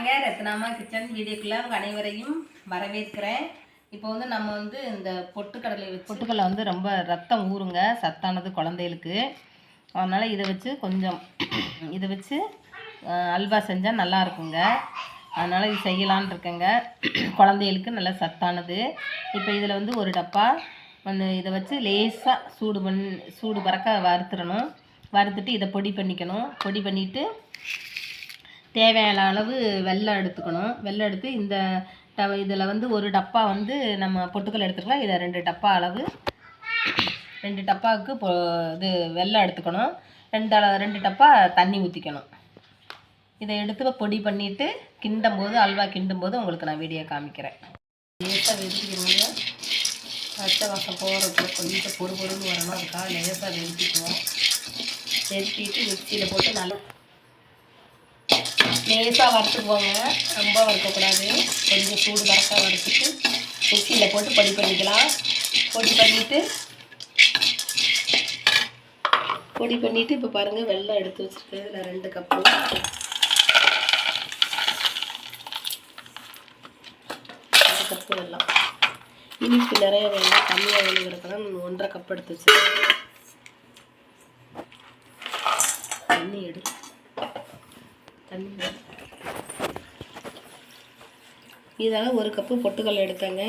வாங்க ரத்னாமா கிச்சன் வீடியோக்குள்ள உங்க அனைவரையும் வரவேற்கிறேன். இப்போ வந்து நம்ம வந்து இந்த பொட்டுக்கடலை வச்சு பொட்டுக்கடலை வந்து ரொம்ப ரத்தம் ஊறுங்க. சத்தானது குழந்தைகளுக்கு. அதனால் இதை வச்சு கொஞ்சம் இதை வச்சு அல்வா செஞ்சால் நல்லா இருக்குங்க. அதனால் இது செய்யலான்னு இருக்கேங்க. குழந்தைகளுக்கு நல்லா சத்தானது. இப்போ இதில் வந்து ஒரு டப்பா வந்து இதை வச்சு லேசாக சூடு பண்ணி சூடு பறக்க வறுத்துடணும் வறுத்துட்டு இதை பொடி பண்ணிக்கணும். பொடி பண்ணிவிட்டு தேவையான அளவு வெள்ளம் எடுத்துக்கணும். வெள்ளம் எடுத்து இந்த டவ இதில் வந்து ஒரு டப்பா வந்து நம்ம பொட்டுக்கல் எடுத்துக்கலாம். இதை ரெண்டு டப்பா அளவு. ரெண்டு டப்பாவுக்கு பொ இது வெள்ளம் எடுத்துக்கணும். ரெண்டு அளவு ரெண்டு டப்பா தண்ணி ஊற்றிக்கணும் இதை எடுத்து பொடி பண்ணிவிட்டு கிண்டும் போது அல்வா கிண்டும் போது உங்களுக்கு நான் வீடியோ காமிக்கிறேன். லேசாக வெடிக்கிறவங்க பச்சை வாசம் போகிறதுக்கு கொஞ்சம் பொறு பொறுன்னு வரணும். அதுக்காக லேசாக வெடிச்சிக்குவோம் வெடிச்சிட்டு மிக்சியில் போட்டு நல்லா லேசாக வறுத்துக்குவோங்க ரொம்ப வறுக்கக்கூடாது. கொஞ்சம் சூடு கரெக்டாக வறுத்துட்டு மிக்சியில் போட்டு பொடி பண்ணிக்கலாம். பொடி பண்ணிவிட்டு பொடி பண்ணிவிட்டு இப்போ பாருங்கள் வெள்ளம் எடுத்து வச்சுருக்கேன். நான் ரெண்டு கப்பு ரெண்டு கப்பு வெள்ளம். இனிப்பு நிறைய வேணும். கம்மியாக வேணுங்கிறதுனால நான் ஒன்றரை கப் எடுத்து வச்சுருக்கேன். தண்ணி எடுத்து தண்ணி. இதால் ஒரு கப்பு பொட்டுக்கடலை எடுத்தேங்க.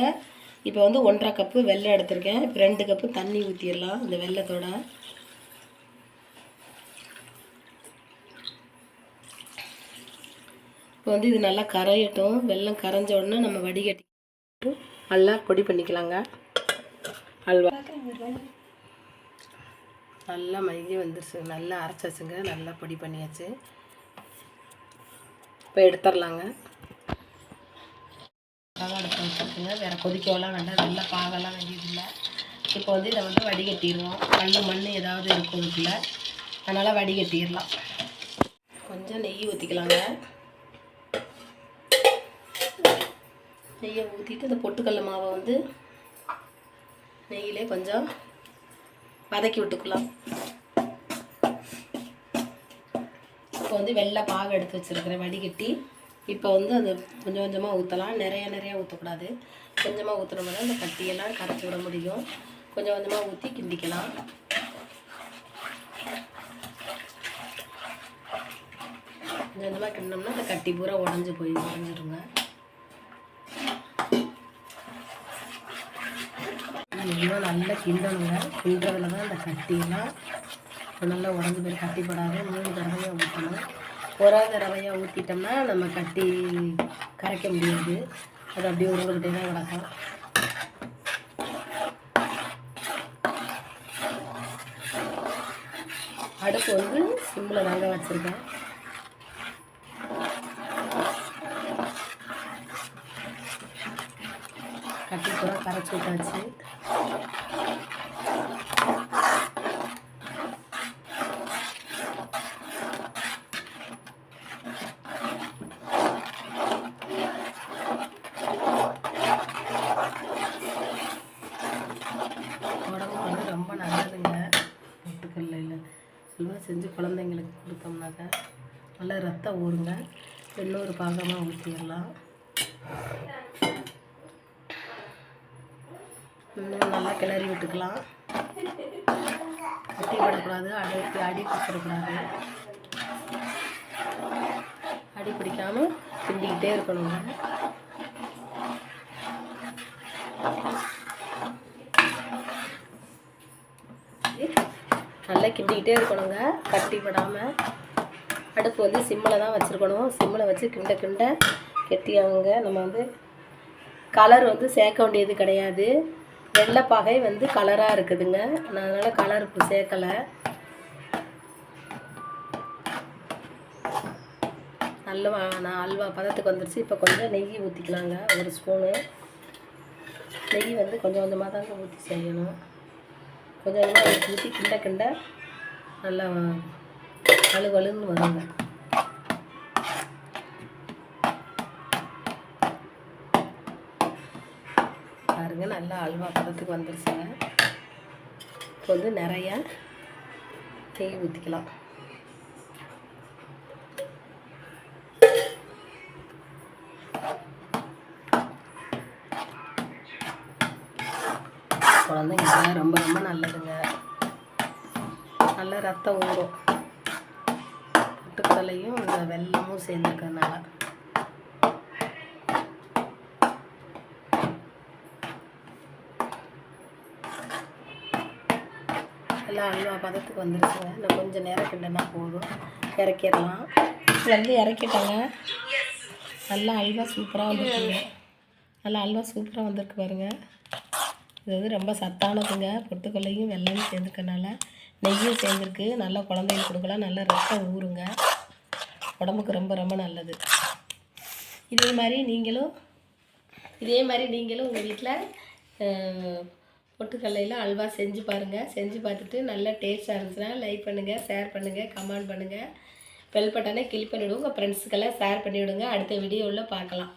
இப்போ வந்து ஒன்றரை கப்பு வெள்ளை எடுத்திருக்கேன். இப்போ ரெண்டு கப்பு தண்ணி ஊற்றிடலாம் இந்த வெல்லத்தோட. இப்போ வந்து இது நல்லா கரையட்டும். வெல்லம் கரைஞ்ச உடனே நம்ம வடிகட்டி நல்லா பொடி பண்ணிக்கலாங்க. அல்வா. நல்லா மைய வந்துருச்சு நல்லா அரைச்சாச்சுங்க. நல்லா பொடி பண்ணியாச்சு. இப்போ எடுத்துடலாங்க. எடுத்து வச்சுருக்குங்க. வேறு கொதிக்கவெல்லாம் வேண்டாம். நல்லா பாகெல்லாம் வேண்டியதில்லை. இப்போ வந்து இதை வந்து வடிகட்டிடுவோம் மண் மண் ஏதாவது இருக்கும் இதுக்குள்ள அதனால் வடிகட்டிடலாம். கொஞ்சம் நெய் ஊற்றிக்கலாங்க நெய்யை ஊற்றிட்டு இந்த பொட்டுக்கடல மாவை வந்து நெய்யிலே கொஞ்சம் வதக்கி விட்டுக்கலாம். இப்போ வந்து வெள்ளை பாகு எடுத்து வச்சுருக்கிறேன் வடிகட்டி. இப்போ வந்து அது கொஞ்சம் கொஞ்சமாக ஊற்றலாம் நிறைய நிறையா ஊற்றக்கூடாது கொஞ்சமாக ஊற்றுனோம்னா அந்த கட்டியெல்லாம் கரைச்சி விட முடியும். கொஞ்சம் கொஞ்சமாக ஊற்றி கிண்டிக்கலாம். கொஞ்சம் கொஞ்சமாக கிண்டினோம்னா அந்த கட்டி பூரா உடஞ்சி போய் உடஞ்சிருங்க. இன்னும் நல்லா கிண்டணுங்க. கிண்டுறதுல தான் அந்த கட்டியெல்லாம் நல்லா உடஞ்சி போய் கட்டிப்படாது மூணு தடவையாக ஊற்றணும் ஒரே தடவையாக ஊற்றிட்டோம்னா நம்ம கட்டி கரைக்க முடியாது. அது அப்படியே உருண்டுக்கிட்டே தான் கிடக்கும். அடுப்பு வந்து சிம்மில் தாங்க வச்சுருக்கேன். கட்டி பூரா கரைச்சி விட்டாச்சு உடம்புக்கு வந்து ரொம்ப நல்லதுங்க பொட்டுக்கல்ல இல்லை அல்வா செஞ்சு குழந்தைங்களுக்கு கொடுத்தோம்னாக்க நல்லா ரத்தம் ஊறுங்க இன்னொரு பாகமாக ஊற்றிடலாம் இன்னும் நல்லா கிளறி விட்டுக்கலாம். அட்டி விடக்கூடாது அடி அடி பிடிச்சிடக்கூடாது. அடி பிடிக்காமல் கிண்டிக்கிட்டே இருக்கணுங்க. நல்லா கிண்டிக்கிட்டே இருக்கணுங்க. கட்டி விடாமல் அடுப்பு வந்து சிம்மில் தான் வச்சுருக்கணும். சிம்மில் வச்சு கிண்ட கிண்ட கெட்டியாகுங்க நம்ம வந்து கலர் வந்து சேர்க்க வேண்டியது கிடையாது. வெள்ளைப்பாகை வந்து கலராக இருக்குதுங்க. நான் அதனால் கலர் இப்போ சேர்க்கலை. நல்லவா நான் அல்வா பதத்துக்கு வந்துருச்சு. இப்போ கொஞ்சம் நெய் ஊற்றிக்கலாங்க ஒரு ஸ்பூனு நெய் வந்து கொஞ்சம் கொஞ்சமாக தாங்க ஊற்றி செய்யணும். கொஞ்சம் கொஞ்சமாக ஊற்றி ஊற்றி கிண்ட கிண்ட நல்லா வலுவலுன்னு வருங்க. பாருங்க நல்லா அல்வா பதத்துக்கு வந்துருச்சுங்க. இப்போ வந்து நிறையா நெய் ஊற்றிக்கலாம் குழந்தைங்களுக்கு ரொம்ப ரொம்ப நல்லதுங்க. நல்ல ரத்தம் ஊறும். பொட்டுக்கடலையும் இந்த வெல்லமும் சேர்ந்துருக்கனால எல்லாம் அல்வா பதத்துக்கு வந்துருச்சுங்க. இன்னும் கொஞ்சம் நேரம் கிண்டனா போதும். இறக்கிடலாம். வந்து இறக்கிட்டாங்க. நல்லா அல்வா சூப்பராக வந்துருக்குங்க நல்லா அல்வா சூப்பராக வந்திருக்கு பாருங்க. இது வந்து ரொம்ப சத்தானதுங்க. பொட்டுக்கொள்ளையும் வெள்ளையும் சேர்ந்துருக்கனால நெய்யும் சேர்ந்துருக்கு. நல்லா குழந்தைங்க கொடுக்கலாம். நல்லா ரத்தம் ஊறுங்க உடம்புக்கு ரொம்ப ரொம்ப நல்லது. இதே மாதிரி நீங்களும் இதே மாதிரி நீங்களும் உங்கள் வீட்டில் பொட்டுக்கல்லையில் அல்வா செஞ்சு பாருங்கள் செஞ்சு பார்த்துட்டு நல்லா டேஸ்ட்டாக இருந்துச்சுன்னா லைக் பண்ணுங்கள் ஷேர் பண்ணுங்கள் கமெண்ட் பண்ணுங்கள் பெல் பட்டனை கிளிக் பண்ணிவிடுங்க உங்கள் ஃப்ரெண்ட்ஸுக்கெல்லாம் ஷேர் பண்ணிவிடுங்க. அடுத்த வீடியோவில் பார்க்கலாம்.